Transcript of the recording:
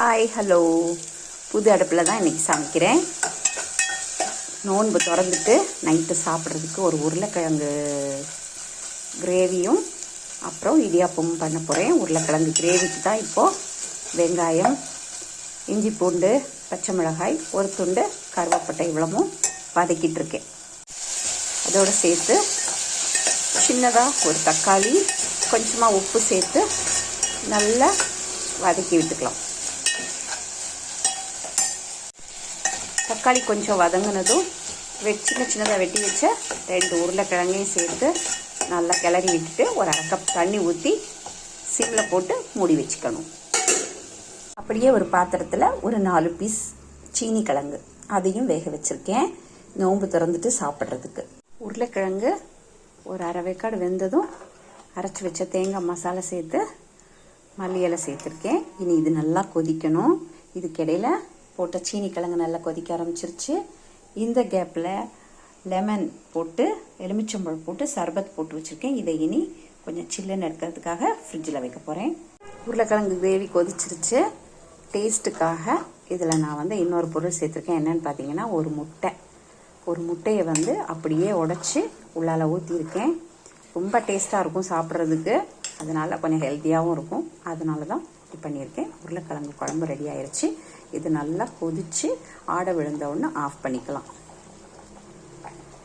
Hi hello புது அடுப்பில் தான் இன்றைக்கி சமைக்கிறேன். நோன்பு திறந்துட்டு நைட்டு சாப்பிட்றதுக்கு ஒரு உருளைக்கிழங்கு கிரேவியும் அப்புறம் இடியாப்பமும் பண்ண போகிறேன் உருளைக்கிழங்கு கிரேவிக்கு தான் இப்போது வெங்காயம் இஞ்சி பூண்டு பச்சை மிளகாய் ஒரு துண்டு கருவேப்பட்டை இவ்வளமும் வதக்கிட்டு இருக்கேன். அதோடு சேர்த்து சின்னதாக ஒரு தக்காளி கொஞ்சமாக உப்பு சேர்த்து நல்லா வதக்கி விட்டுக்கலாம். தக்காளி கொஞ்சம் வதங்கினதும் வெ சின்ன சின்னதாக வெட்டி வச்ச ரெண்டு உருளைக்கிழங்கையும் சேர்த்து நல்லா கிளறி விட்டுட்டு ஒரு அரை கப் தண்ணி ஊற்றி சிம்மில் போட்டு மூடி வச்சுக்கணும். அப்படியே ஒரு பாத்திரத்தில் ஒரு நாலு பீஸ் சீனி கிழங்கு அதையும் வேக வச்சுருக்கேன். நோம்பு திறந்துட்டு சாப்பிட்றதுக்கு. உருளைக்கிழங்கு ஒரு அரை வேக்காடு வெந்ததும் அரைச்சி வச்ச தேங்காய் மசாலா சேர்த்து மல்லி இலை சேர்த்துருக்கேன். இனி இது நல்லா கொதிக்கணும். இதுக்கிடையில் போட்ட சீனி கிழங்கு நல்லா கொதிக்க ஆரம்பிச்சிருச்சு. இந்த கேப்பில் லெமன் போட்டு எலுமிச்சம்பழம் போட்டு சர்பத் போட்டு வச்சுருக்கேன். இதை இனி கொஞ்சம் சில்லுன்னு எடுக்கிறதுக்காக ஃப்ரிட்ஜில் வைக்க போகிறேன் உருளைக்கிழங்கு கிரேவி கொதிச்சிருச்சு. டேஸ்ட்டுக்காக இதில் நான் வந்து இன்னொரு பொருள் சேர்த்துருக்கேன். என்னன்னு பார்த்தீங்கன்னா ஒரு முட்டை. ஒரு முட்டையை வந்து அப்படியே உடச்சி உள்ளால் ஊற்றியிருக்கேன் ரொம்ப டேஸ்ட்டாக இருக்கும் சாப்பிட்றதுக்கு. அதனால் கொஞ்சம் ஹெல்த்தியாகவும் இருக்கும். அதனால தான் இப்படி பண்ணியிருக்கேன். உருளைக்கிழங்கு குழம்பு ரெடி ஆயிடுச்சு இது நல்லா கொதித்து ஆடை விழுந்த உடனே ஆஃப் பண்ணிக்கலாம்.